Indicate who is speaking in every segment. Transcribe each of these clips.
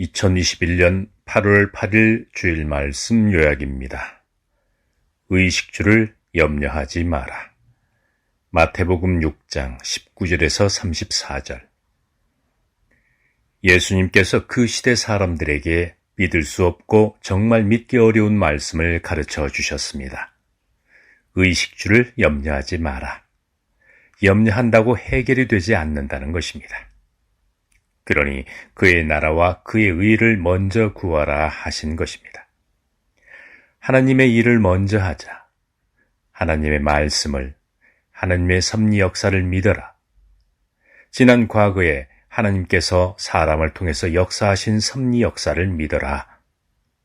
Speaker 1: 2021년 8월 8일 주일 말씀 요약입니다. 의식주를 염려하지 마라. 마태복음 6장 19절에서 34절. 예수님께서 그 시대 사람들에게 믿을 수 없고 정말 믿기 어려운 말씀을 가르쳐 주셨습니다. 의식주를 염려하지 마라. 염려한다고 해결이 되지 않는다는 것입니다. 그러니 그의 나라와 그의 의를 먼저 구하라 하신 것입니다. 하나님의 일을 먼저 하자. 하나님의 말씀을, 하나님의 섭리 역사를 믿어라. 지난 과거에 하나님께서 사람을 통해서 역사하신 섭리 역사를 믿어라.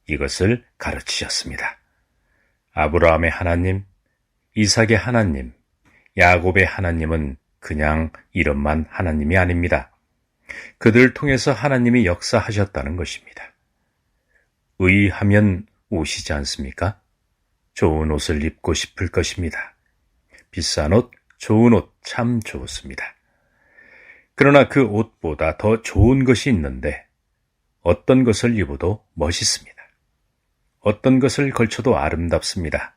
Speaker 1: 이것을 가르치셨습니다. 아브라함의 하나님, 이삭의 하나님, 야곱의 하나님은 그냥 이름만 하나님이 아닙니다. 그들을 통해서 하나님이 역사하셨다는 것입니다. 의하면 오시지 않습니까? 좋은 옷을 입고 싶을 것입니다. 비싼 옷, 좋은 옷 참 좋습니다. 그러나 그 옷보다 더 좋은 것이 있는데 어떤 것을 입어도 멋있습니다. 어떤 것을 걸쳐도 아름답습니다.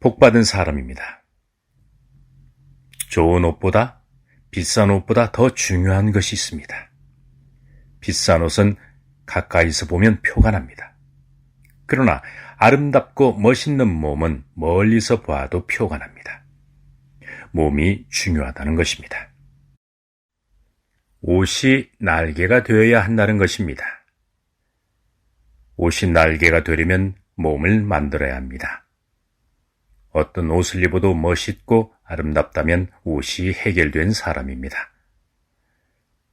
Speaker 1: 복받은 사람입니다. 좋은 옷보다 비싼 옷보다 더 중요한 것이 있습니다. 비싼 옷은 가까이서 보면 표가 납니다. 그러나 아름답고 멋있는 몸은 멀리서 봐도 표가 납니다. 몸이 중요하다는 것입니다. 옷이 날개가 되어야 한다는 것입니다. 옷이 날개가 되려면 몸을 만들어야 합니다. 어떤 옷을 입어도 멋있고 아름답다면 옷이 해결된 사람입니다.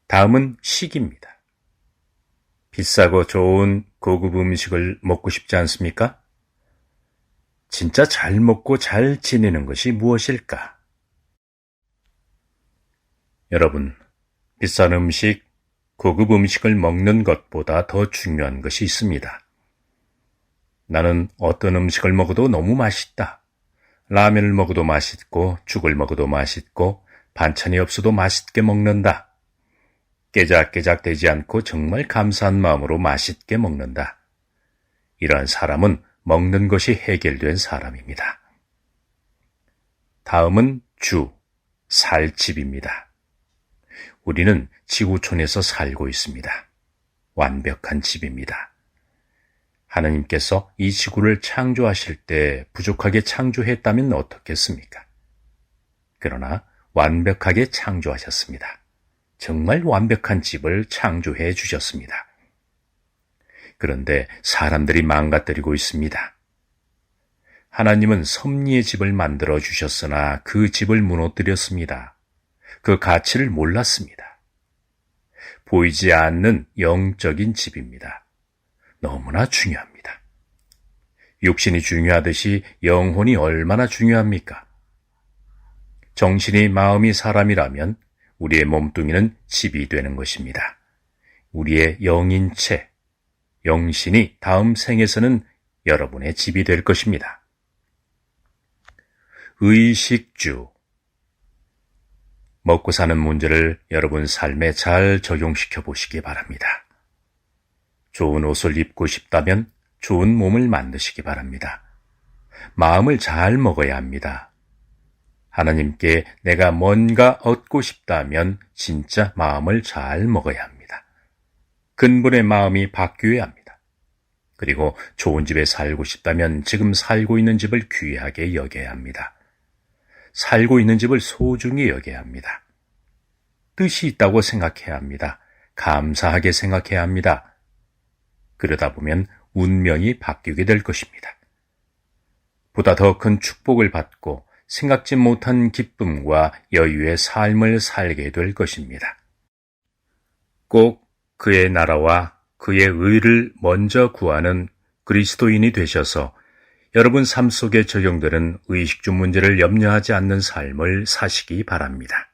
Speaker 1: 다음은 식입니다. 비싸고 좋은 고급 음식을 먹고 싶지 않습니까? 진짜 잘 먹고 잘 지내는 것이 무엇일까? 여러분, 비싼 음식, 고급 음식을 먹는 것보다 더 중요한 것이 있습니다. 나는 어떤 음식을 먹어도 너무 맛있다. 라면을 먹어도 맛있고 죽을 먹어도 맛있고 반찬이 없어도 맛있게 먹는다. 깨작깨작 되지 않고 정말 감사한 마음으로 맛있게 먹는다. 이러한 사람은 먹는 것이 해결된 사람입니다. 다음은 주, 살 집입니다. 우리는 지구촌에서 살고 있습니다. 완벽한 집입니다. 하나님께서 이 지구를 창조하실 때 부족하게 창조했다면 어떻겠습니까? 그러나 완벽하게 창조하셨습니다. 정말 완벽한 집을 창조해 주셨습니다. 그런데 사람들이 망가뜨리고 있습니다. 하나님은 섭리의 집을 만들어 주셨으나 그 집을 무너뜨렸습니다. 그 가치를 몰랐습니다. 보이지 않는 영적인 집입니다. 너무나 중요합니다. 육신이 중요하듯이 영혼이 얼마나 중요합니까? 정신이 마음이 사람이라면 우리의 몸뚱이는 집이 되는 것입니다. 우리의 영인체, 영신이 다음 생에서는 여러분의 집이 될 것입니다. 의식주. 먹고 사는 문제를 여러분 삶에 잘 적용시켜 보시기 바랍니다. 좋은 옷을 입고 싶다면 좋은 몸을 만드시기 바랍니다. 마음을 잘 먹어야 합니다. 하나님께 내가 뭔가 얻고 싶다면 진짜 마음을 잘 먹어야 합니다. 근본의 마음이 바뀌어야 합니다. 그리고 좋은 집에 살고 싶다면 지금 살고 있는 집을 귀하게 여겨야 합니다. 살고 있는 집을 소중히 여겨야 합니다. 뜻이 있다고 생각해야 합니다. 감사하게 생각해야 합니다. 그러다 보면 운명이 바뀌게 될 것입니다. 보다 더 큰 축복을 받고 생각지 못한 기쁨과 여유의 삶을 살게 될 것입니다. 꼭 그의 나라와 그의 의를 먼저 구하는 그리스도인이 되셔서 여러분 삶 속에 적용되는 의식주 문제를 염려하지 않는 삶을 사시기 바랍니다.